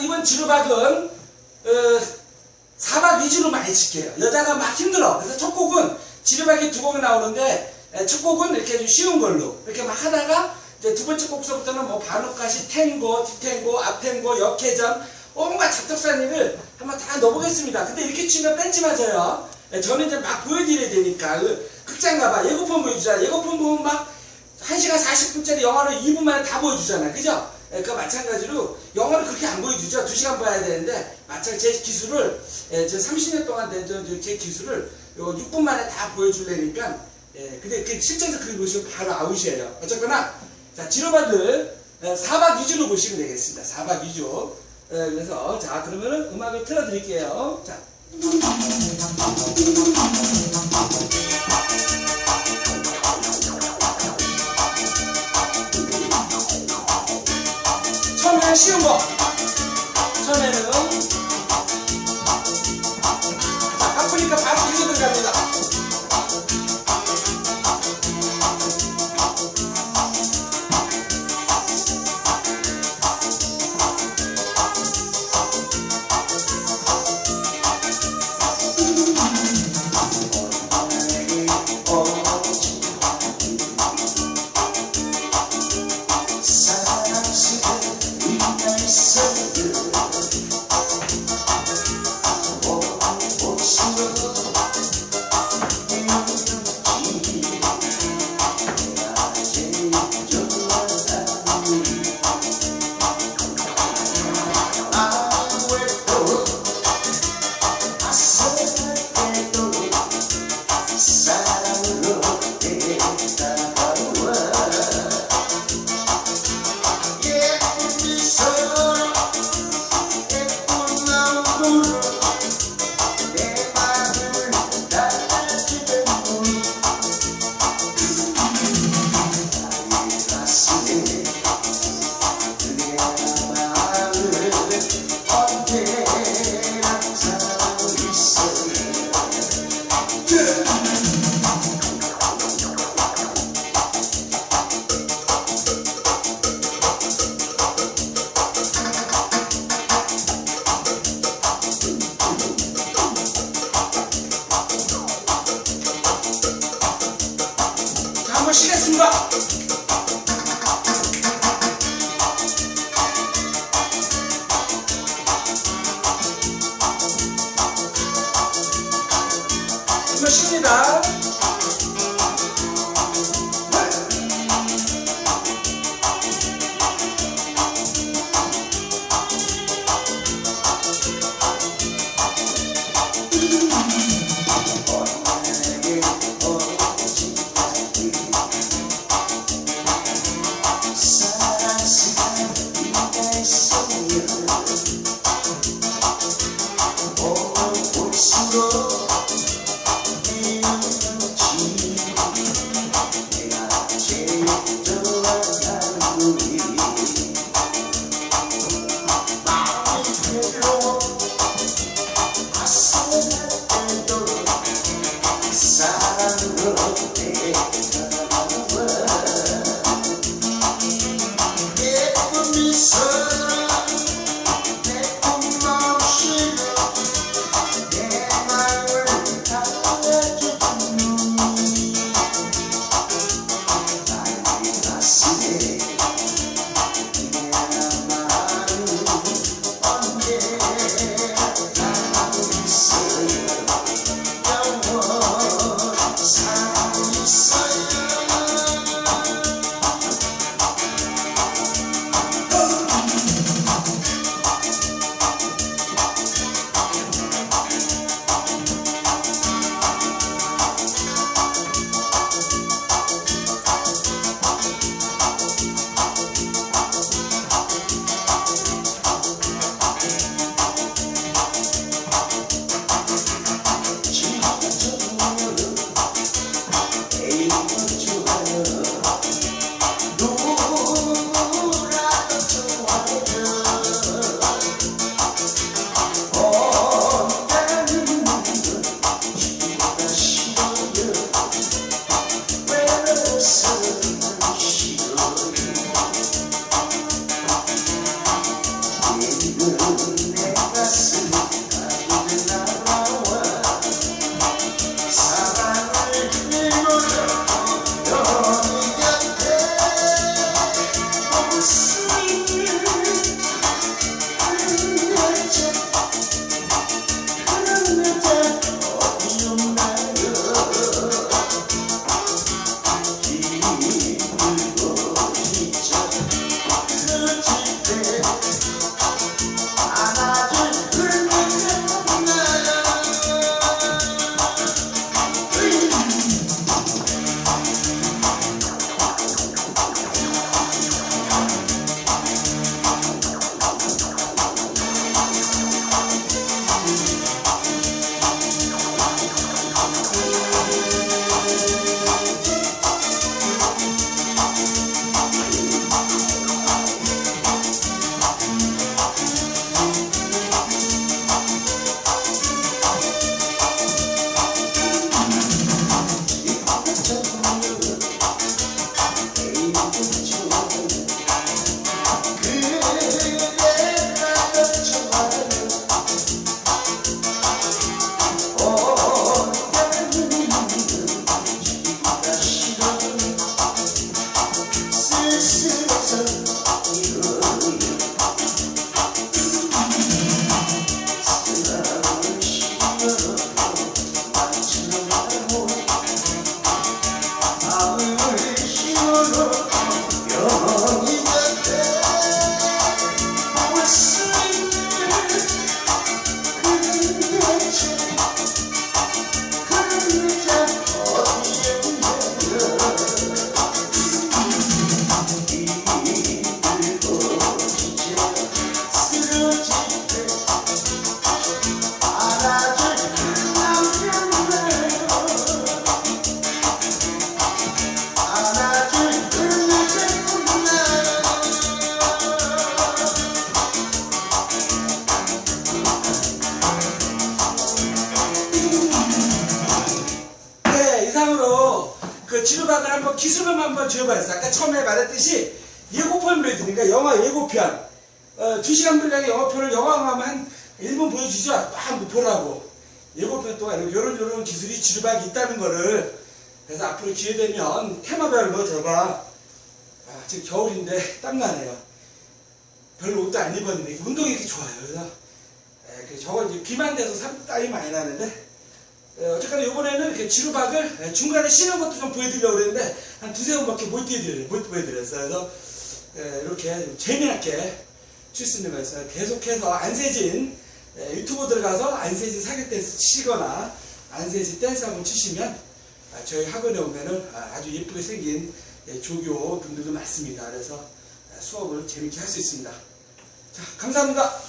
이번 지루박은 어, 4박 위주로 많이 칠게요. 여자가 막 힘들어. 그래서 첫 곡은 지루박이 두 곡이 나오는데 에, 첫 곡은 이렇게 좀 쉬운 걸로 이렇게 막 하다가 이제 두 번째 곡서부터는 뭐 반옥가시, 탱고, 뒤탱고, 앞탱고, 역회전 온갖 잡덕산이를 한번 다 넣어보겠습니다. 근데 이렇게 치면 뺀지 맞아요. 에, 저는 이제 막 보여드려야 되니까 그 극장 가봐 예고편 보여주잖아. 예고편 보면 막 1시간 40분짜리 영화를 2분 만에 다 보여주잖아. 그죠? 예, 그 마찬가지로 영화를 그렇게 안 보여주죠. 2시간 봐야 되는데 마찬가지 제 기술을 예, 저 30년 동안 된 제 기술을 요 6분 만에 다 보여주려니까 예, 근데 그 실전에서 그걸 보시면 바로 아웃이에요. 어쨌거나 자 지로바들 4박 2주로 보시면 되겠습니다. 4박 2주 예, 그래서 자 그러면은 음악을 틀어드릴게요. 자 출발! 이거 쉽니다. 지루박을 한번 기술을 한번 지어봤어요. 아까 처음에 말했듯이 예고편 보여드리니까 영화 예고편. 어, 2시간 분량의 영화편을 영화만 한 1분 보여주죠. 막 보라고. 예고편 동안 이런 이런 기술이 지루박이 있다는 거를 그래서 앞으로 기회 되면 테마별로 제가 아, 지금 겨울인데 땀나네요. 별로 옷도 안 입었는데 운동이 이렇게 좋아요. 그래서 에, 그 저거 이제 비만 돼서 살- 땀이 많이 나는데 에, 어쨌거나 이번에는 이렇게 지루박을 에, 중간에 쉬는 것도 좀 보여드리려고 그랬는데 한 두세 번밖에 못 보여드려요. 못 보여드렸어요. 그래서 에, 이렇게 좀 재미나게 칠수 있는 거 있어요. 계속해서 안세진 에, 유튜브 들어가서 안세진 사격 댄스 치거나 안세진 댄스 한번 치시면 아, 저희 학원에 오면은 아, 아주 예쁘게 생긴 예, 조교 분들도 많습니다. 그래서 아, 수업을 재밌게 할 수 있습니다. 자, 감사합니다.